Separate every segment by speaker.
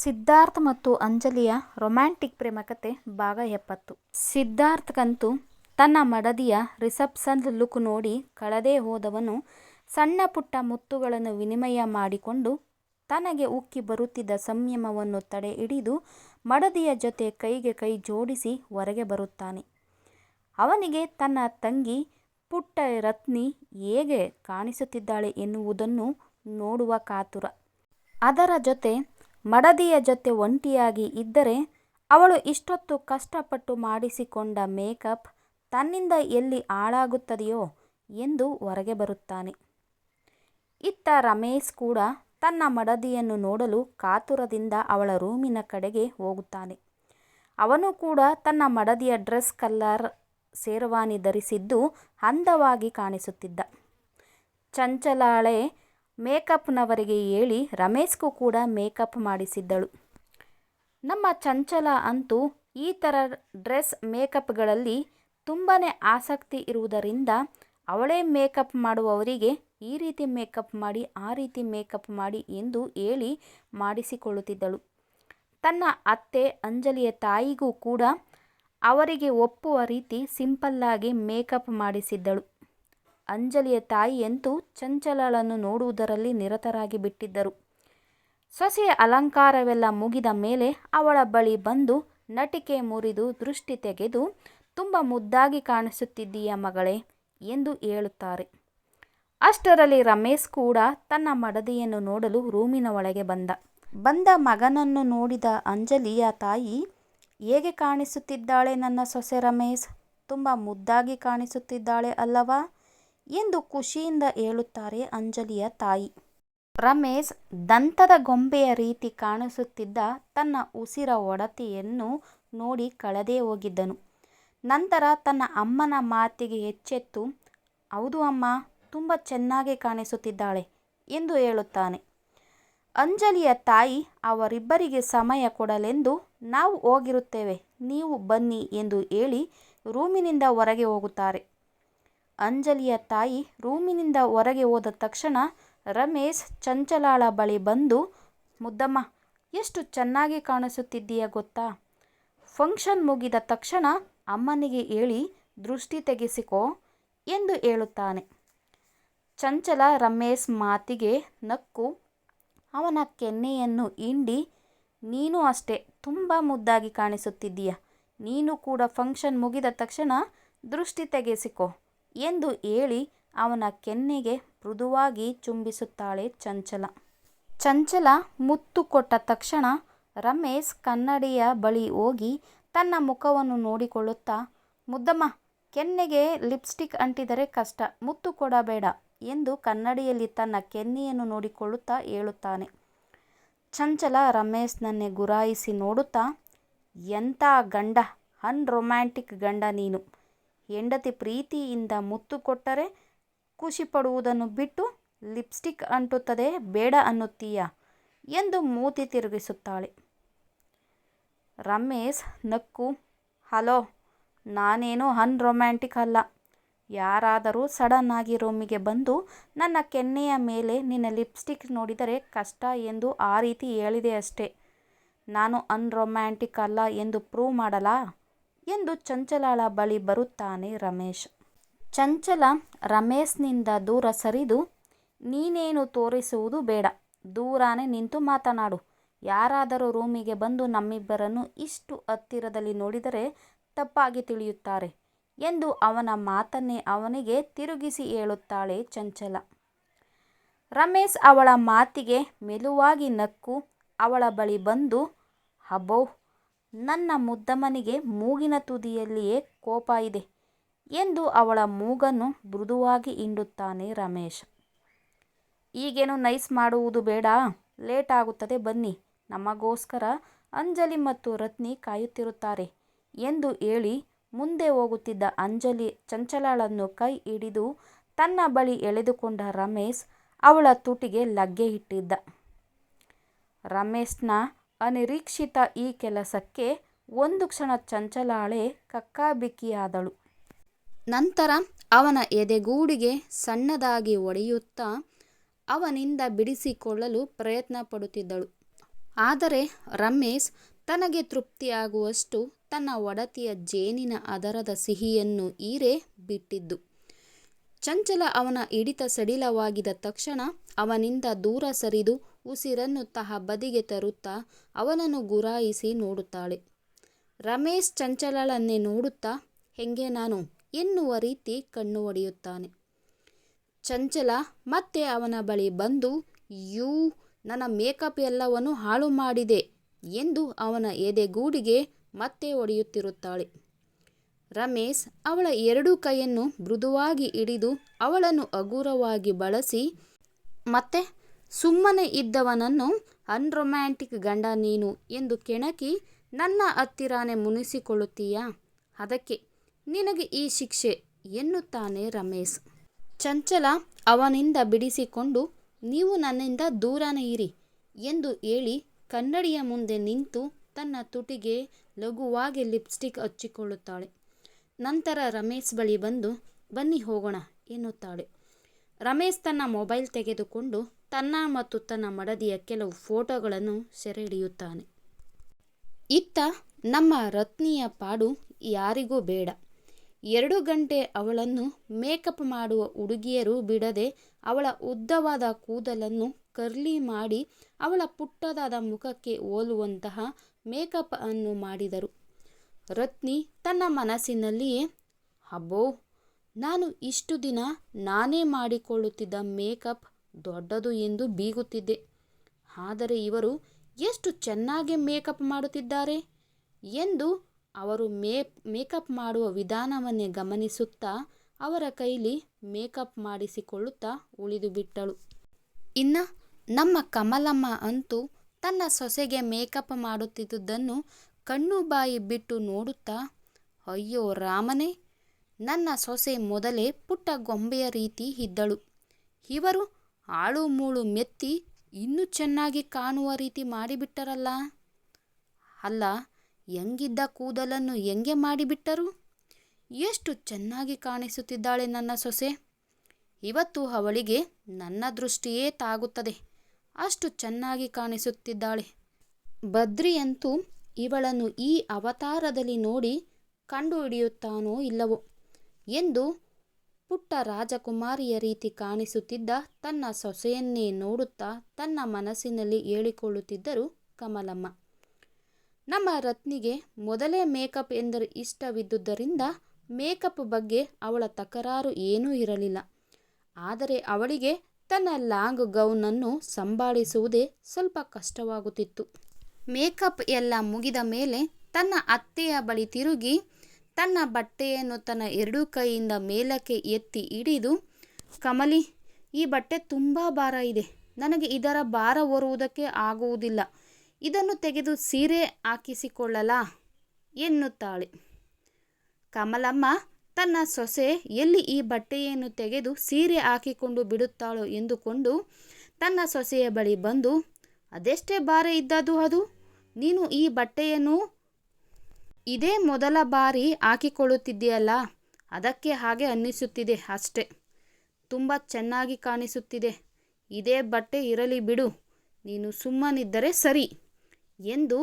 Speaker 1: ಸಿದ್ಧಾರ್ಥ್ ಮತ್ತು ಅಂಜಲಿಯ ರೊಮ್ಯಾಂಟಿಕ್ ಪ್ರೇಮಕತೆ ಭಾಗ ಎಪ್ಪತ್ತು ಸಿದ್ಧಾರ್ಥ್ಗಂತೂ ತನ್ನ ಮಡದಿಯ ರಿಸೆಪ್ಷನ್ ಲುಕ್ ನೋಡಿ ಕಳೆದೇ ಹೋದವನು ಸಣ್ಣ ಪುಟ್ಟ ಮುತ್ತುಗಳನ್ನು ವಿನಿಮಯ ಮಾಡಿಕೊಂಡು ತನಗೆ ಉಕ್ಕಿ ಬರುತ್ತಿದ್ದ ಸಂಯಮವನ್ನು ತಡೆ ಹಿಡಿದು ಮಡದಿಯ ಜೊತೆ ಕೈಗೆ ಕೈ ಜೋಡಿಸಿ ಹೊರಗೆ ಬರುತ್ತಾನೆ. ಅವನಿಗೆ ತನ್ನ ತಂಗಿ ಪುಟ್ಟ ರತ್ನಿ ಹೇಗೆ ಕಾಣಿಸುತ್ತಿದ್ದಾಳೆ ಎನ್ನುವುದನ್ನು ನೋಡುವ ಕಾತುರ. ಅದರ ಜೊತೆ ಮಡದಿಯ ಜೊತೆ ಒಂಟಿಯಾಗಿ ಇದ್ದರೆ ಅವಳು ಇಷ್ಟೊತ್ತು ಕಷ್ಟಪಟ್ಟು ಮಾಡಿಸಿಕೊಂಡ ಮೇಕಪ್ ತನ್ನಿಂದ ಎಲ್ಲಿ ಹಾಳಾಗುತ್ತದೆಯೋ ಎಂದು ಹೊರಗೆ ಬರುತ್ತಾನೆ. ಇತ್ತ ರಮೇಶ್ ಕೂಡ ತನ್ನ ಮಡದಿಯನ್ನು ನೋಡಲು ಕಾತುರದಿಂದ ಅವಳ ರೂಮಿನ ಕಡೆಗೆ ಹೋಗುತ್ತಾನೆ. ಅವನು ಕೂಡ ತನ್ನ ಮಡದಿಯ ಡ್ರೆಸ್ ಕಲ್ಲರ್ ಸೇರವಾನಿ ಧರಿಸಿದ್ದು ಅಂದವಾಗಿ ಕಾಣಿಸುತ್ತಿದ್ದ. ಚಂಚಲಾಳೆ ಮೇಕಪ್ನವರಿಗೆ ಹೇಳಿ ರಮೇಶ್ಗೂ ಕೂಡ ಮೇಕಪ್ ಮಾಡಿಸಿದ್ದಳು. ನಮ್ಮ ಚಂಚಲ ಅಂತೂ ಈ ಥರ ಡ್ರೆಸ್ ಮೇಕಪ್ಗಳಲ್ಲಿ ತುಂಬಾ ಆಸಕ್ತಿ ಇರುವುದರಿಂದ ಅವಳೇ ಮೇಕಪ್ ಮಾಡುವವರಿಗೆ ಈ ರೀತಿ ಮೇಕಪ್ ಮಾಡಿ, ಆ ರೀತಿ ಮೇಕಪ್ ಮಾಡಿ ಎಂದು ಹೇಳಿ ಮಾಡಿಸಿಕೊಳ್ಳುತ್ತಿದ್ದಳು. ತನ್ನ ಅತ್ತೆ ಅಂಜಲಿಯ ತಾಯಿಗೂ ಕೂಡ ಅವರಿಗೆ ಒಪ್ಪುವ ರೀತಿ ಸಿಂಪಲ್ಲಾಗಿ ಮೇಕಪ್ ಮಾಡಿಸಿದ್ದಳು. ಅಂಜಲಿಯ ತಾಯಿಯಂತೂ ಚಂಚಲಳನ್ನು ನೋಡುವುದರಲ್ಲಿ ನಿರತರಾಗಿ ಬಿಟ್ಟಿದ್ದರು. ಸೊಸೆಯ ಅಲಂಕಾರವೆಲ್ಲ ಮುಗಿದ ಮೇಲೆ ಅವಳ ಬಳಿ ಬಂದು ನಟಿಕೆ ಮುರಿದು ದೃಷ್ಟಿ ತೆಗೆದು ತುಂಬ ಮುದ್ದಾಗಿ ಕಾಣಿಸುತ್ತಿದ್ದೀಯ ಮಗಳೇ ಎಂದು ಹೇಳುತ್ತಾರೆ. ಅಷ್ಟರಲ್ಲಿ ರಮೇಶ್ ಕೂಡ ತನ್ನ ಮಡದಿಯನ್ನು ನೋಡಲು ರೂಮಿನ ಒಳಗೆ ಬಂದ. ಬಂದ ಮಗನನ್ನು ನೋಡಿದ ಅಂಜಲಿಯ ತಾಯಿ ಹೇಗೆ ಕಾಣಿಸುತ್ತಿದ್ದಾಳೆ ನನ್ನ ಸೊಸೆ ರಮೇಶ್, ತುಂಬ ಮುದ್ದಾಗಿ ಕಾಣಿಸುತ್ತಿದ್ದಾಳೆ ಅಲ್ಲವಾ ಎಂದು ಖುಷಿಯಿಂದ ಹೇಳುತ್ತಾರೆ ಅಂಜಲಿಯ ತಾಯಿ. ರಮೇಶ್ ದಂತದ ಗೊಂಬೆಯ ರೀತಿ ಕಾಣಿಸುತ್ತಿದ್ದ ತನ್ನ ಉಸಿರ ಒಡತಿಯನ್ನು ನೋಡಿ ಕಳೆದೇ ಹೋಗಿದ್ದನು. ನಂತರ ತನ್ನ ಅಮ್ಮನ ಮಾತಿಗೆ ಎಚ್ಚೆತ್ತು ಹೌದು ಅಮ್ಮ, ತುಂಬ ಚೆನ್ನಾಗಿ ಕಾಣಿಸುತ್ತಿದ್ದಾಳೆ ಎಂದು ಹೇಳುತ್ತಾನೆ. ಅಂಜಲಿಯ ತಾಯಿ, ಅವರಿಬ್ಬರಿಗೆ ಸಮಯ ಕೊಡಲೆಂದು ನಾವು ಹೋಗಿರುತ್ತೇವೆ, ನೀವು ಬನ್ನಿ ಎಂದು ಹೇಳಿ ರೂಮಿನಿಂದ ಹೊರಗೆ ಹೋಗುತ್ತಾರೆ. ಅಂಜಲಿಯ ತಾಯಿ ರೂಮಿನಿಂದ ಹೊರಗೆ ಹೋದ ತಕ್ಷಣ ರಮೇಶ್ ಚಂಚಲಾಳ ಬಳಿ ಬಂದು ಮುದ್ದಮ್ಮ ಎಷ್ಟು ಚೆನ್ನಾಗಿ ಕಾಣಿಸುತ್ತಿದ್ದೀಯ ಗೊತ್ತಾ, ಫಂಕ್ಷನ್ ಮುಗಿದ ತಕ್ಷಣ ಅಮ್ಮನಿಗೆ ಹೇಳಿ ದೃಷ್ಟಿ ತೆಗೆಸಿಕೋ ಎಂದು ಹೇಳುತ್ತಾನೆ. ಚಂಚಲ ರಮೇಶ್ ಮಾತಿಗೆ ನಕ್ಕು ಅವನ ಕೆನ್ನೆಯನ್ನು ಹಿಂಡಿ ನೀನು ಅಷ್ಟೇ ತುಂಬ ಮುದ್ದಾಗಿ ಕಾಣಿಸುತ್ತಿದ್ದೀಯ, ನೀನು ಕೂಡ ಫಂಕ್ಷನ್ ಮುಗಿದ ತಕ್ಷಣ ದೃಷ್ಟಿ ತೆಗೆಸಿಕೋ. ಎಂದು ಹೇಳಿ ಅವನ ಕೆನ್ನೆಗೆ ಮೃದುವಾಗಿ ಚುಂಬಿಸುತ್ತಾಳೆ ಚಂಚಲ. ಚಂಚಲ ಮುತ್ತು ಕೊಟ್ಟ ತಕ್ಷಣ ರಮೇಶ್ ಕನ್ನಡಿಯ ಬಳಿ ಹೋಗಿ ತನ್ನ ಮುಖವನ್ನು ನೋಡಿಕೊಳ್ಳುತ್ತಾ ಮುದ್ದಮ್ಮ ಕೆನ್ನೆಗೆ ಲಿಪ್ಸ್ಟಿಕ್ ಅಂಟಿದರೆ ಕಷ್ಟ ಮುತ್ತು ಕೊಡಬೇಡ ಎಂದು ಕನ್ನಡಿಯಲ್ಲಿ ತನ್ನ ಕೆನ್ನೆಯನ್ನು ನೋಡಿಕೊಳ್ಳುತ್ತಾ ಹೇಳುತ್ತಾನೆ. ಚಂಚಲ ರಮೇಶ್ನನ್ನೇ ಗುರಾಯಿಸಿ ನೋಡುತ್ತಾ ಎಂಥ ಗಂಡ ಅನ್ರೊಮ್ಯಾಂಟಿಕ್ ಗಂಡ ನೀನು, ಹೆಂಡತಿ ಪ್ರೀತಿಯಿಂದ ಮುತ್ತು ಕೊಟ್ಟರೆ ಖುಷಿಪಡುವುದನ್ನು ಬಿಟ್ಟು ಲಿಪ್ಸ್ಟಿಕ್ ಅಂಟುತ್ತದೆ ಬೇಡ ಅನ್ನುತ್ತೀಯ? ಎಂದು ಮೂತಿ ತಿರುಗಿಸುತ್ತಾಳೆ. ರಮೇಶ್ ನಕ್ಕು ಹಲೋ ನಾನೇನು ಅನ್ ರೊಮ್ಯಾಂಟಿಕ್ ಅಲ್ಲ, ಯಾರಾದರೂ ಸಡನ್ ಆಗಿ ರೂಮಿಗೆ ಬಂದು ನನ್ನ ಕೆನ್ನೆಯ ಮೇಲೆ ನಿನ್ನ ಲಿಪ್ಸ್ಟಿಕ್ ನೋಡಿದರೆ ಕಷ್ಟ ಎಂದು ಆ ರೀತಿ ಹೇಳಿದೆ ಅಷ್ಟೇ, ನಾನು ಅನ್ ರೊಮ್ಯಾಂಟಿಕ್ ಅಲ್ಲ ಎಂದು ಪ್ರೂವ್ ಮಾಡಲಾ? ಎಂದು ಚಂಚಲಾಳ ಬಳಿ ಬರುತ್ತಾನೆ ರಮೇಶ್. ಚಂಚಲ ರಮೇಶ್ನಿಂದ ದೂರ ಸರಿದು ನೀನೇನು ತೋರಿಸುವುದು ಬೇಡ, ದೂರನೇ ನಿಂತು ಮಾತನಾಡು, ಯಾರಾದರೂ ರೂಮಿಗೆ ಬಂದು ನಮ್ಮಿಬ್ಬರನ್ನು ಇಷ್ಟು ಹತ್ತಿರದಲ್ಲಿ ನೋಡಿದರೆ ತಪ್ಪಾಗಿ ತಿಳಿಯುತ್ತಾರೆ ಎಂದು ಅವನ ಮಾತನ್ನೇ ಅವನಿಗೆ ತಿರುಗಿಸಿ ಹೇಳುತ್ತಾಳೆ ಚಂಚಲ. ರಮೇಶ್ ಅವಳ ಮಾತಿಗೆ ಮೆಲುವಾಗಿ ನಕ್ಕು ಅವಳ ಬಳಿ ಬಂದು ಅಬ್ಬೋ ನನ್ನ ಮುದ್ದಮ್ಮನಿಗೆ ಮೂಗಿನ ತುದಿಯಲ್ಲಿಯೇ ಕೋಪ ಇದೆ ಎಂದು ಅವಳ ಮೂಗನ್ನು ಮೃದುವಾಗಿ ಹಿಂಡುತ್ತಾನೆ ರಮೇಶ್. ಈಗೇನು ನೈಸ್ ಮಾಡುವುದು ಬೇಡ, ಲೇಟ್ ಆಗುತ್ತದೆ, ಬನ್ನಿ ನಮಗೋಸ್ಕರ ಅಂಜಲಿ ಮತ್ತು ರತ್ನಿ ಕಾಯುತ್ತಿರುತ್ತಾರೆ ಎಂದು ಹೇಳಿ ಮುಂದೆ ಹೋಗುತ್ತಿದ್ದ ಅಂಜಲಿ ಚಂಚಲಳನ್ನು ಕೈ ಹಿಡಿದು ತನ್ನ ಬಳಿ ಎಳೆದುಕೊಂಡ ರಮೇಶ್ ಅವಳ ತುಟಿಗೆ ಲಗ್ಗೆ ಇಟ್ಟಿದ್ದ. ರಮೇಶ್ನ ಅನಿರೀಕ್ಷಿತ ಈ ಕೆಲಸಕ್ಕೆ ಒಂದು ಕ್ಷಣ ಚಂಚಲಾಳೆ ಕಕ್ಕಾಬಿಕ್ಕಿಯಾದಳು. ನಂತರ ಅವನ ಎದೆಗೂಡಿಗೆ ಸಣ್ಣದಾಗಿ ಒಡೆಯುತ್ತಾ ಅವನಿಂದ ಬಿಡಿಸಿಕೊಳ್ಳಲು ಪ್ರಯತ್ನ ಪಡುತ್ತಿದ್ದಳು. ಆದರೆ ರಮೇಶ್ ತನಗೆ ತೃಪ್ತಿಯಾಗುವಷ್ಟು ತನ್ನ ಒಡತಿಯ ಜೇನಿನ ಅದರದ ಸಿಹಿಯನ್ನು ಈರೇ ಬಿಟ್ಟಿದ್ದು. ಚಂಚಲ ಅವನ ಹಿಡಿತ ಸಡಿಲವಾಗಿದ ತಕ್ಷಣ ಅವನಿಂದ ದೂರ ಸರಿದು ಉಸಿರನ್ನು ತಹ ಬದಿಗೆ ತರುತ್ತಾ ಅವನನ್ನು ಗುರಾಯಿಸಿ ನೋಡುತ್ತಾಳೆ. ರಮೇಶ್ ಚಂಚಲಳನ್ನೇ ನೋಡುತ್ತಾ, ಹೆಂಗೆ ನಾನು ಎನ್ನುವ ರೀತಿ ಕಣ್ಣು ಒಡೆಯುತ್ತಾನೆ ಚಂಚಲ ಮತ್ತೆ ಅವನ ಬಳಿ ಬಂದು, ಯೂ, ನನ್ನ ಮೇಕಪ್ ಎಲ್ಲವನ್ನು ಹಾಳು ಮಾಡಿದೆ ಎಂದು ಅವನ ಎದೆಗೂಡಿಗೆ ಮತ್ತೆ ಹೊಡೆಯುತ್ತಿರುತ್ತಾಳೆ. ರಮೇಶ್ ಅವಳ ಎರಡೂ ಕೈಯನ್ನು ಮೃದುವಾಗಿ ಹಿಡಿದು ಅವಳನ್ನು ಹಗುರವಾಗಿ ಬಳಸಿ, ಮತ್ತೆ ಸುಮ್ಮನೆ ಇದ್ದವನನ್ನು ಅನ್ರೊಮ್ಯಾಂಟಿಕ್ ಗಂಡ ನೀನು ಎಂದು ಕೆಣಕಿ, ನನ್ನ ಹತ್ತಿರಾನೇ ಮುನಿಸಿಕೊಳ್ಳುತ್ತೀಯಾ ಅದಕ್ಕೆ ನಿನಗೆ ಈ ಶಿಕ್ಷೆ ಎನ್ನುತ್ತಾನೆ ರಮೇಶ್. ಚಂಚಲ ಅವನಿಂದ ಬಿಡಿಸಿಕೊಂಡು, ನೀವು ನನ್ನಿಂದ ದೂರನೇ ಇರಿ ಎಂದು ಹೇಳಿ ಕನ್ನಡಿಯ ಮುಂದೆ ನಿಂತು ತನ್ನ ತುಟಿಗೆ ಲಘುವಾಗಿ ಲಿಪ್ಸ್ಟಿಕ್ ಹಚ್ಚಿಕೊಳ್ಳುತ್ತಾಳೆ. ನಂತರ ರಮೇಶ್ ಬಳಿ ಬಂದು, ಬನ್ನಿ ಹೋಗೋಣ, ಎನ್ನುತ್ತಾಳೆ. ರಮೇಶ್ ತನ್ನ ಮೊಬೈಲ್ ತೆಗೆದುಕೊಂಡು ತನ್ನ ಮತ್ತು ತನ್ನ ಮಡದಿಯ ಕೆಲವು ಫೋಟೋಗಳನ್ನು ಸೆರೆ ಹಿಡಿಯುತ್ತಾನೆ. ಇತ್ತ ನಮ್ಮ ರತ್ನಿಯ ಪಾಡು ಯಾರಿಗೂ ಬೇಡ. ಎರಡು ಗಂಟೆ ಅವಳನ್ನು ಮೇಕಪ್ ಮಾಡುವ ಹುಡುಗಿಯರು ಬಿಡದೆ ಅವಳ ಉದ್ದವಾದ ಕೂದಲನ್ನು ಕರ್ಲಿ ಮಾಡಿ ಅವಳ ಪುಟ್ಟದಾದ ಮುಖಕ್ಕೆ ಹೋಲುವಂತಹ ಮೇಕಪ್ ಅನ್ನು ಮಾಡಿದರು. ರತ್ನಿ ತನ್ನ ಮನಸ್ಸಿನಲ್ಲಿಯೇ ಅಬ್ಬೋ, ನಾನು ಇಷ್ಟು ದಿನ ನಾನೇ ಮಾಡಿಕೊಳ್ಳುತ್ತಿದ್ದ ಮೇಕಪ್ ದೊಡ್ಡದು ಎಂದು ಬೀಗುತ್ತಿದ್ದೆ. ಆದರೆ ಇವರು ಎಷ್ಟು ಚೆನ್ನಾಗಿ ಮೇಕಪ್ ಮಾಡುತ್ತಿದ್ದಾರೆ ಎಂದು ಅವರು ಮೇಕಪ್ ಮಾಡುವ ವಿಧಾನವನ್ನೇ ಗಮನಿಸುತ್ತಾ ಅವರ ಕೈಲಿ ಮೇಕಪ್ ಮಾಡಿಸಿಕೊಳ್ಳುತ್ತಾ ಉಳಿದುಬಿಟ್ಟಳು. ಇನ್ನು ನಮ್ಮ ಕಮಲಮ್ಮ ಅಂತೂ ತನ್ನ ಸೊಸೆಗೆ ಮೇಕಪ್ ಮಾಡುತ್ತಿದ್ದುದನ್ನು ಕಣ್ಣು ಬಾಯಿ ಬಿಟ್ಟು ನೋಡುತ್ತಾ, ಅಯ್ಯೋ ರಾಮನೇ, ನನ್ನ ಸೊಸೆ ಮೊದಲೇ ಪುಟ್ಟ ಗೊಂಬೆಯ ರೀತಿ ಇದ್ದಳು. ಇವರು ಆಳು ಮೂಳು ಮೆತ್ತಿ ಇನ್ನೂ ಚೆನ್ನಾಗಿ ಕಾಣುವ ರೀತಿ ಮಾಡಿಬಿಟ್ಟರಲ್ಲ. ಅಲ್ಲ, ಹೆಂಗಿದ್ದ ಕೂದಲನ್ನು ಹೆಂಗೆ ಮಾಡಿಬಿಟ್ಟರು. ಎಷ್ಟು ಚೆನ್ನಾಗಿ ಕಾಣಿಸುತ್ತಿದ್ದಾಳೆ ನನ್ನ ಸೊಸೆ. ಇವತ್ತು ಅವಳಿಗೆ ನನ್ನ ದೃಷ್ಟಿಯೇ ತಾಗುತ್ತದೆ ಅಷ್ಟು ಚೆನ್ನಾಗಿ ಕಾಣಿಸುತ್ತಿದ್ದಾಳೆ. ಬದ್ರಿಯಂತೂ ಇವಳನ್ನು ಈ ಅವತಾರದಲ್ಲಿ ನೋಡಿ ಕಂಡುಹಿಡಿಯುತ್ತಾನೋ ಇಲ್ಲವೋ ಎಂದು ಪುಟ್ಟ ರಾಜಕುಮಾರಿಯ ರೀತಿ ಕಾಣಿಸುತ್ತಿದ್ದ ತನ್ನ ಸೊಸೆಯನ್ನೇ ನೋಡುತ್ತಾ ತನ್ನ ಮನಸ್ಸಿನಲ್ಲಿ ಹೇಳಿಕೊಳ್ಳುತ್ತಿದ್ದರು ಕಮಲಮ್ಮ. ನಮ್ಮ ರತ್ನಿಗೆ ಮೊದಲೇ ಮೇಕಪ್ ಎಂದರೆ ಇಷ್ಟವಿದ್ದುದರಿಂದ ಮೇಕಪ್ ಬಗ್ಗೆ ಅವಳ ತಕರಾರು ಏನೂ ಇರಲಿಲ್ಲ. ಆದರೆ ಅವಳಿಗೆ ತನ್ನ ಲಾಂಗ್ ಗೌನನ್ನು ಸಂಭಾಳಿಸುವುದೇ ಸ್ವಲ್ಪ ಕಷ್ಟವಾಗುತ್ತಿತ್ತು. ಮೇಕಪ್ ಎಲ್ಲ ಮುಗಿದ ಮೇಲೆ ತನ್ನ ಅತ್ತೆಯ ಬಳಿ ತಿರುಗಿ ತನ್ನ ಬಟ್ಟೆಯನ್ನು ತನ್ನ ಎರಡೂ ಕೈಯಿಂದ ಮೇಲಕ್ಕೆ ಎತ್ತಿ ಹಿಡಿದು, ಕಮಲಿ, ಈ ಬಟ್ಟೆ ತುಂಬ ಭಾರ ಇದೆ. ನನಗೆ ಇದರ ಭಾರ ಹೊರುವುದಕ್ಕೆ ಆಗುವುದಿಲ್ಲ. ಇದನ್ನು ತೆಗೆದು ಸೀರೆ ಹಾಕಿಸಿಕೊಳ್ಳಲಾ ಎನ್ನುತ್ತಾಳೆ. ಕಮಲಮ್ಮ, ತನ್ನ ಸೊಸೆ ಎಲ್ಲಿ ಈ ಬಟ್ಟೆಯನ್ನು ತೆಗೆದು ಸೀರೆ ಹಾಕಿಕೊಂಡು ಬಿಡುತ್ತಾಳೋ ಎಂದುಕೊಂಡು ತನ್ನ ಸೊಸೆಯ ಬಳಿ ಬಂದು, ಅದೆಷ್ಟೇ ಭಾರ ಇದ್ದದ್ದು ಅದು ನೀನು ಈ ಬಟ್ಟೆಯನ್ನು ಇದೇ ಮೊದಲ ಬಾರಿ ಹಾಕಿಕೊಳ್ಳುತ್ತಿದ್ದೀಯಲ್ಲ ಅದಕ್ಕೆ ಹಾಗೆ ಅನ್ನಿಸುತ್ತಿದೆ ಅಷ್ಟೆ. ತುಂಬ ಚೆನ್ನಾಗಿ ಕಾಣಿಸುತ್ತಿದೆ. ಇದೇ ಬಟ್ಟೆ ಇರಲಿ ಬಿಡು ನೀನು ಸುಮ್ಮನಿದ್ದರೆ ಸರಿ ಎಂದು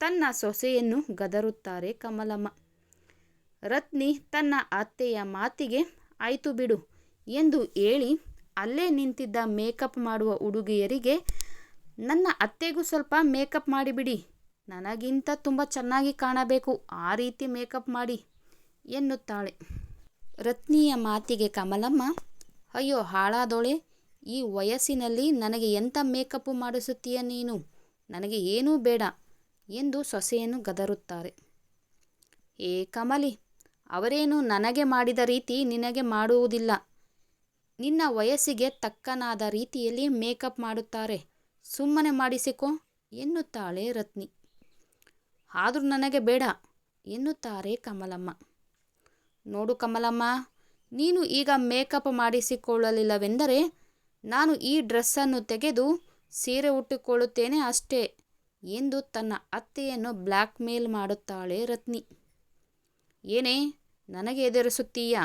Speaker 1: ತನ್ನ ಸೊಸೆಯನ್ನು ಗದರುತ್ತಾರೆ ಕಮಲಮ್ಮ. ರತ್ನಿ ತನ್ನ ಅತ್ತೆಯ ಮಾತಿಗೆ, ಆಯಿತು ಬಿಡು ಎಂದು ಹೇಳಿ ಅಲ್ಲೇ ನಿಂತಿದ್ದ ಮೇಕಪ್ ಮಾಡುವ ಹುಡುಗಿಯರಿಗೆ ನನ್ನ ಅತ್ತೆಗೂ ಸ್ವಲ್ಪ ಮೇಕಪ್ ಮಾಡಿಬಿಡಿ. ನನಗಿಂತ ತುಂಬ ಚೆನ್ನಾಗಿ ಕಾಣಬೇಕು ಆ ರೀತಿ ಮೇಕಪ್ ಮಾಡಿ ಎನ್ನುತ್ತಾಳೆ. ರತ್ನಿಯ ಮಾತಿಗೆ ಕಮಲಮ್ಮ, ಅಯ್ಯೋ, ಹಾಳಾದೋಳೆ ಈ ವಯಸ್ಸಿನಲ್ಲಿ ನನಗೆ ಎಂಥ ಮೇಕಪ್ ಮಾಡಿಸುತ್ತೀಯ ನೀನು ನನಗೆ ಏನೂ ಬೇಡ ಎಂದು ಸೊಸೆಯನ್ನು ಗದರುತ್ತಾರೆ. ಏ ಕಮಲಿ, ಅವರೇನು ನನಗೆ ಮಾಡಿದ ರೀತಿ ನಿನಗೆ ಮಾಡುವುದಿಲ್ಲ. ನಿನ್ನ ವಯಸ್ಸಿಗೆ ತಕ್ಕನಾದ ರೀತಿಯಲ್ಲಿ ಮೇಕಪ್ ಮಾಡುತ್ತಾರೆ ಸುಮ್ಮನೆ ಮಾಡಿಸಿಕೊ ಎನ್ನುತ್ತಾಳೆ ರತ್ನಿ. ಆದರೂ ನನಗೆ ಬೇಡ, ಎನ್ನುತ್ತಾರೆ ಕಮಲಮ್ಮ. ನೋಡು ಕಮಲಮ್ಮ, ನೀನು ಈಗ ಮೇಕಪ್ ಮಾಡಿಸಿಕೊಳ್ಳಲಿಲ್ಲವೆಂದರೆ ನಾನು ಈ ಡ್ರೆಸ್ಸನ್ನು ತೆಗೆದು ಸೀರೆ ಉಟ್ಟುಕೊಳ್ಳುತ್ತೇನೆ ಅಷ್ಟೇ ಎಂದು ತನ್ನ ಅತ್ತೆಯನ್ನು ಬ್ಲ್ಯಾಕ್ ಮೇಲ್ ಮಾಡುತ್ತಾಳೆ ರತ್ನಿ. ಏನೇ, ನನಗೆ ಎದುರಿಸುತ್ತೀಯಾ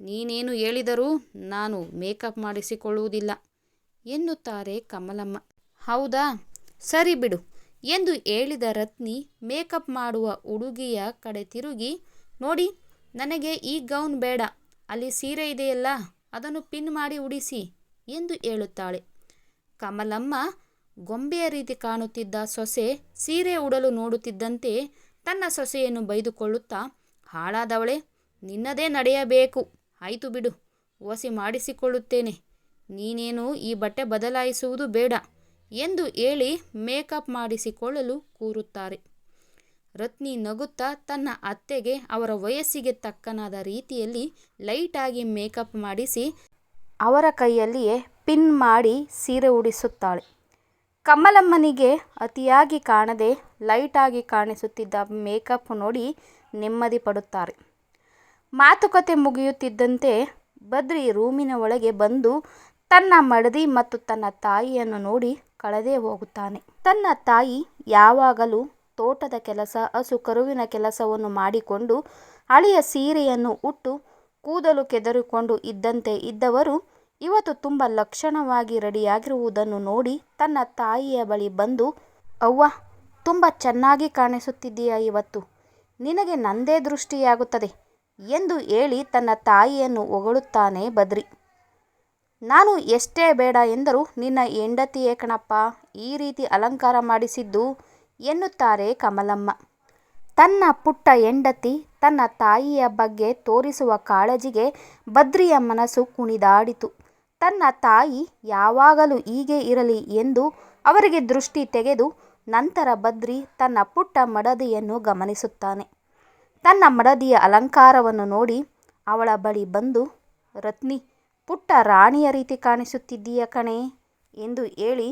Speaker 1: ನೀನೇನು ಹೇಳಿದರೂ ನಾನು ಮೇಕಪ್ ಮಾಡಿಸಿಕೊಳ್ಳುವುದಿಲ್ಲ, ಎನ್ನುತ್ತಾರೆ ಕಮಲಮ್ಮ. ಹೌದಾ? ಸರಿ ಬಿಡು. ಎಂದು ಹೇಳಿದ ರತ್ನಿ ಮೇಕಪ್ ಮಾಡುವ ಹುಡುಗಿಯ ಕಡೆ ತಿರುಗಿ, ನೋಡಿ, ನನಗೆ ಈ ಗೌನ್ ಬೇಡ. ಅಲ್ಲಿ ಸೀರೆ ಇದೆಯಲ್ಲ, ಅದನ್ನು ಪಿನ್ ಮಾಡಿ ಉಡಿಸಿ ಎಂದು ಹೇಳುತ್ತಾಳೆ. ಕಮಲಮ್ಮ ಗೊಂಬೆಯ ರೀತಿ ಕಾಣುತ್ತಿದ್ದ ಸೊಸೆ ಸೀರೆ ಉಡಲು ನೋಡುತ್ತಿದ್ದಂತೆ ತನ್ನ ಸೊಸೆಯನ್ನು ಬೈದುಕೊಳ್ಳುತ್ತಾ, ಹಾಳಾದವಳೆ, ನಿನ್ನದೇ ನಡೆಯಬೇಕು. ಆಯಿತು ಬಿಡು, ಓಸಿ ಮಾಡಿಸಿಕೊಳ್ಳುತ್ತೇನೆ. ನೀನೇನು ಈ ಬಟ್ಟೆ ಬದಲಾಯಿಸುವುದು ಬೇಡ. ಎಂದು ಹೇಳಿ ಮೇಕಪ್ ಮಾಡಿಸಿಕೊಳ್ಳಲು ಕೂರುತ್ತಾರೆ. ರತ್ನಿ ನಗುತ್ತಾ ತನ್ನ ಅತ್ತೆಗೆ ಅವರ ವಯಸ್ಸಿಗೆ ತಕ್ಕನಾದ ರೀತಿಯಲ್ಲಿ ಲೈಟಾಗಿ ಮೇಕಪ್ ಮಾಡಿಸಿ ಅವರ ಕೈಯಲ್ಲಿಯೇ ಪಿನ್ ಮಾಡಿ ಸೀರೆ ಉಡಿಸುತ್ತಾಳೆ. ಕಮಲಮ್ಮನಿಗೆ ಅತಿಯಾಗಿ ಕಾಣದೆ ಲೈಟಾಗಿ ಕಾಣಿಸುತ್ತಿದ್ದ ಮೇಕಪ್ ನೋಡಿ ನೆಮ್ಮದಿ ಪಡುತ್ತಾರೆ. ಮಾತುಕತೆ ಮುಗಿಯುತ್ತಿದ್ದಂತೆ ಬದ್ರಿ ರೂಮಿನ ಒಳಗೆ ಬಂದು ತನ್ನ ಮಡದಿ ಮತ್ತು ತನ್ನ ತಾಯಿಯನ್ನು ನೋಡಿ ಕಳೆದೇ ಹೋಗುತ್ತಾನೆ. ತನ್ನ ತಾಯಿ ಯಾವಾಗಲೂ ತೋಟದ ಕೆಲಸ, ಹಸು ಕರುವಿನ ಕೆಲಸವನ್ನು ಮಾಡಿಕೊಂಡು ಹಳೆಯ ಸೀರೆಯನ್ನು ಉಟ್ಟು ಕೂದಲು ಕೆದರಿಕೊಂಡು ಇದ್ದಂತೆ ಇದ್ದವರು ಇವತ್ತು ತುಂಬ ಲಕ್ಷಣವಾಗಿ ರೆಡಿಯಾಗಿರುವುದನ್ನು ನೋಡಿ ತನ್ನ ತಾಯಿಯ ಬಳಿ ಬಂದು, ಅವ್ವ, ತುಂಬ ಚೆನ್ನಾಗಿ ಕಾಣಿಸುತ್ತಿದ್ದೀಯ ಇವತ್ತು? ನಿನಗೆ ನಂದೇ ದೃಷ್ಟಿಯಾಗುತ್ತದೆ ಎಂದು ಹೇಳಿ ತನ್ನ ತಾಯಿಯನ್ನು ಹೊಗಳುತ್ತಾನೆ ಬದ್ರಿ. ನಾನು ಎಷ್ಟೇ ಬೇಡ ಎಂದರೂ ನಿನ್ನ ಹೆಂಡತಿಯೇ ಕಣಪ್ಪ, ಈ ರೀತಿ ಅಲಂಕಾರ ಮಾಡಿಸಿದ್ದು ಎನ್ನುತ್ತಾರೆ ಕಮಲಮ್ಮ. ತನ್ನ ಪುಟ್ಟ ಹೆಂಡತಿ ತನ್ನ ತಾಯಿಯ ಬಗ್ಗೆ ತೋರಿಸುವ ಕಾಳಜಿಗೆ ಬದ್ರಿಯ ಮನಸ್ಸು ಕುಣಿದಾಡಿತು. ತನ್ನ ತಾಯಿ ಯಾವಾಗಲೂ ಹೀಗೆ ಇರಲಿ ಎಂದು ಅವರಿಗೆ ದೃಷ್ಟಿ ತೆಗೆದು ನಂತರ ಬದ್ರಿ ತನ್ನ ಪುಟ್ಟ ಮಡದಿಯನ್ನು ಗಮನಿಸುತ್ತಾನೆ. ತನ್ನ ಮಡದಿಯ ಅಲಂಕಾರವನ್ನು ನೋಡಿ ಅವಳ ಬಳಿ ಬಂದು, ರತ್ನಿ ಪುಟ್ಟ ರಾಣಿಯ ರೀತಿ ಕಾಣಿಸುತ್ತಿದ್ದೀಯ ಕಣೆ? ಎಂದು ಹೇಳಿ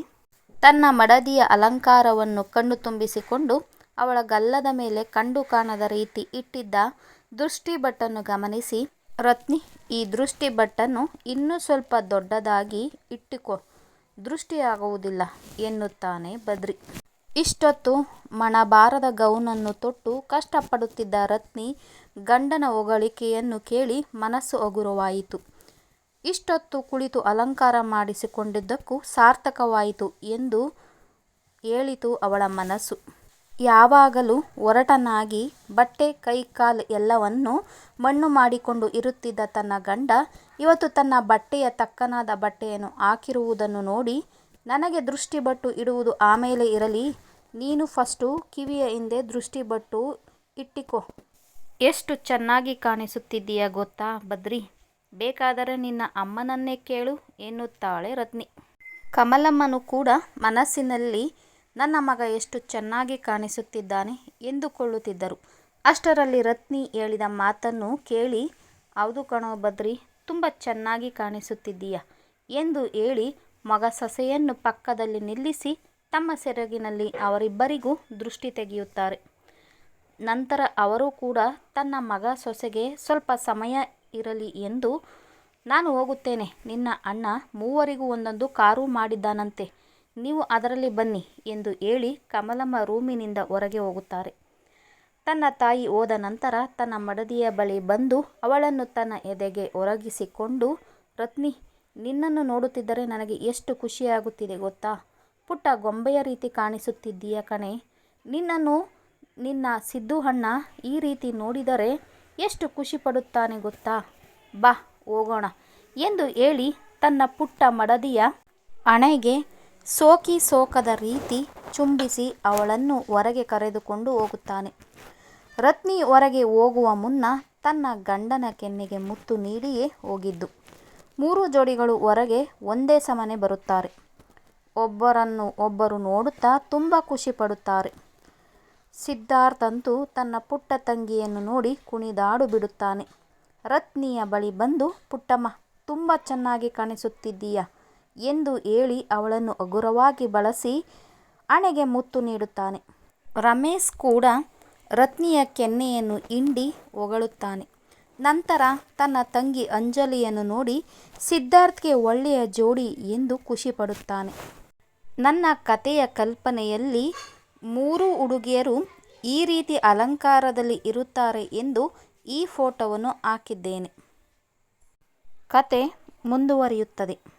Speaker 1: ತನ್ನ ಮಡದಿಯ ಅಲಂಕಾರವನ್ನು ಕಣ್ಣು ತುಂಬಿಸಿಕೊಂಡು ಅವಳ ಗಲ್ಲದ ಮೇಲೆ ಕಂಡು ಕಾಣದ ರೀತಿ ಇಟ್ಟಿದ್ದ ದೃಷ್ಟಿ ಬಟ್ಟನ್ನು ಗಮನಿಸಿ, ರತ್ನಿ, ಈ ದೃಷ್ಟಿ ಬಟ್ಟನ್ನು ಇನ್ನೂ ಸ್ವಲ್ಪ ದೊಡ್ಡದಾಗಿ ಇಟ್ಟುಕೋ. ದೃಷ್ಟಿಯಾಗುವುದಿಲ್ಲ, ಎನ್ನುತ್ತಾನೆ ಬದ್ರಿ. ಇಷ್ಟೊತ್ತು ಮಣಬಾರದ ಗೌನನ್ನು ತೊಟ್ಟು ಕಷ್ಟಪಡುತ್ತಿದ್ದ ರತ್ನಿ ಗಂಡನ ಹೊಗಳಿಕೆಯನ್ನು ಕೇಳಿ ಮನಸ್ಸು ಹಗುರವಾಯಿತು ಇಷ್ಟೊತ್ತು ಕುಳಿತು ಅಲಂಕಾರ ಮಾಡಿಸಿಕೊಂಡಿದ್ದಕ್ಕೂ ಸಾರ್ಥಕವಾಯಿತು ಎಂದು ಹೇಳಿತು ಅವಳ ಮನಸ್ಸು. ಯಾವಾಗಲೂ ಒರಟನಾಗಿ ಬಟ್ಟೆ, ಕೈ ಎಲ್ಲವನ್ನು ಎಲ್ಲವನ್ನೂ ಮಣ್ಣು ಮಾಡಿಕೊಂಡು ಇರುತ್ತಿದ್ದ ತನ್ನ ಗಂಡ, ಇವತ್ತು ತನ್ನ ಬಟ್ಟೆಯ ತಕ್ಕನಾದ ಬಟ್ಟೆಯನ್ನು ಹಾಕಿರುವುದನ್ನು ನೋಡಿ ನನಗೆ ದೃಷ್ಟಿಬಟ್ಟು ಇಡುವುದು ಆಮೇಲೆ ಇರಲಿ, ನೀನು ಫಸ್ಟು ಕಿವಿಯ ಹಿಂದೆ ದೃಷ್ಟಿಬಟ್ಟು ಇಟ್ಟಿಕೋ. ಎಷ್ಟು ಚೆನ್ನಾಗಿ ಕಾಣಿಸುತ್ತಿದ್ದೀಯ ಗೊತ್ತಾ ಬದ್ರಿ ಬೇಕಾದರೆ ನಿನ್ನ ಅಮ್ಮನನ್ನೇ ಕೇಳು ಎನ್ನುತ್ತಾಳೆ ರತ್ನಿ. ಕಮಲಮ್ಮನು ಕೂಡ ಮನಸ್ಸಿನಲ್ಲಿ ನನ್ನ ಮಗ ಎಷ್ಟು ಚೆನ್ನಾಗಿ ಕಾಣಿಸುತ್ತಿದ್ದಾನೆ ಎಂದುಕೊಳ್ಳುತ್ತಿದ್ದರು. ಅಷ್ಟರಲ್ಲಿ ರತ್ನಿ ಹೇಳಿದ ಮಾತನ್ನು ಕೇಳಿ, ಹೌದು ಕಣೋ ಬದ್ರಿ ತುಂಬ ಚೆನ್ನಾಗಿ ಕಾಣಿಸುತ್ತಿದ್ದೀಯ? ಎಂದು ಹೇಳಿ, ಮಗ ಸೊಸೆಯನ್ನು ಪಕ್ಕದಲ್ಲಿ ನಿಲ್ಲಿಸಿ ತಮ್ಮ ಸೆರಗಿನಲ್ಲಿ ಅವರಿಬ್ಬರಿಗೂ ದೃಷ್ಟಿ ತೆಗೆಯುತ್ತಾರೆ. ನಂತರ ಅವರು ಕೂಡ ತನ್ನ ಮಗ ಸೊಸೆಗೆ ಸ್ವಲ್ಪ ಸಮಯ ಇರಲಿ ಎಂದು ನಾನು ಹೋಗುತ್ತೇನೆ. ನಿನ್ನ ಅಣ್ಣ ಮೂವರಿಗೂ ಒಂದೊಂದು ಕಾರು ಮಾಡಿದ್ದಾನಂತೆ. ನೀವು ಅದರಲ್ಲಿ ಬನ್ನಿ ಎಂದು ಹೇಳಿ ಕಮಲಮ್ಮ ರೂಮಿನಿಂದ ಹೊರಗೆ ಹೋಗುತ್ತಾರೆ. ತನ್ನ ತಾಯಿ ಹೋದ ನಂತರ ತನ್ನ ಮಡದಿಯ ಬಳಿ ಬಂದು ಅವಳನ್ನು ತನ್ನ ಎದೆಗೆ ಒರಗಿಸಿಕೊಂಡು, ರತ್ನಿ, ನಿನ್ನನ್ನು ನೋಡುತ್ತಿದ್ದರೆ ನನಗೆ ಎಷ್ಟು ಖುಷಿಯಾಗುತ್ತಿದೆ ಗೊತ್ತಾ? ಪುಟ್ಟ ಗೊಂಬೆಯ ರೀತಿ ಕಾಣಿಸುತ್ತಿದ್ದೀಯ ಕಣೆ? ನಿನ್ನನ್ನು, ನಿನ್ನ ಸಿದ್ದು ಅಣ್ಣ ಈ ರೀತಿ ನೋಡಿದರೆ ಎಷ್ಟು ಖುಷಿಪಡುತ್ತಾನೆ ಗೊತ್ತಾ? ಬಾ, ಹೋಗೋಣ. ಎಂದು ಹೇಳಿ ತನ್ನ ಪುಟ್ಟ ಮಡದಿಯ ಹಣೆಗೆ ಸೋಕಿ ಸೋಕದ ರೀತಿ ಚುಂಬಿಸಿ ಅವಳನ್ನು ಹೊರಗೆ ಕರೆದುಕೊಂಡು ಹೋಗುತ್ತಾನೆ. ರತ್ನಿ ಹೊರಗೆ ಹೋಗುವ ಮುನ್ನ ತನ್ನ ಗಂಡನ ಕೆನ್ನೆಗೆ ಮುತ್ತು ನೀಡಿಯೇ ಹೋಗಿದ್ದು. ಮೂರು ಜೋಡಿಗಳು ಹೊರಗೆ ಒಂದೇ ಸಮನೆ ಬರುತ್ತಾರೆ. ಒಬ್ಬರನ್ನು ಒಬ್ಬರು ನೋಡುತ್ತಾ ತುಂಬ ಖುಷಿ ಪಡುತ್ತಾರೆ. ಸಿದ್ಧಾರ್ಥಂತೂ ತನ್ನ ಪುಟ್ಟ ತಂಗಿಯನ್ನು ನೋಡಿ ಕುಣಿದಾಡು ಬಿಡುತ್ತಾನೆ. ರತ್ನಿಯ ಬಳಿ ಬಂದು, ಪುಟ್ಟಮ್ಮ, ತುಂಬ ಚೆನ್ನಾಗಿ ಕಾಣಿಸುತ್ತಿದ್ದೀಯ? ಎಂದು ಹೇಳಿ ಅವಳನ್ನು ಹಗುರವಾಗಿ ಬಳಸಿ ಹಣೆಗೆ ಮುತ್ತು ನೀಡುತ್ತಾನೆ. ರಮೇಶ್ ಕೂಡ ರತ್ನಿಯ ಕೆನ್ನೆಯನ್ನು ಹಿಂಡಿ ಹೊಗಳುತ್ತಾನೆ. ನಂತರ ತನ್ನ ತಂಗಿ ಅಂಜಲಿಯನ್ನು ನೋಡಿ ಸಿದ್ಧಾರ್ಥ್ಗೆ ಒಳ್ಳೆಯ ಜೋಡಿ ಎಂದು ಖುಷಿಪಡುತ್ತಾನೆ. ನನ್ನ ಕಥೆಯ ಕಲ್ಪನೆಯಲ್ಲಿ ಮೂರು ಹುಡುಗಿಯರು ಈ ರೀತಿ ಅಲಂಕಾರದಲ್ಲಿ ಇರುತ್ತಾರೆ ಎಂದು ಈ ಫೋಟೋವನ್ನು ಹಾಕಿದ್ದೇನೆ. ಕತೆ ಮುಂದುವರಿಯುತ್ತದೆ.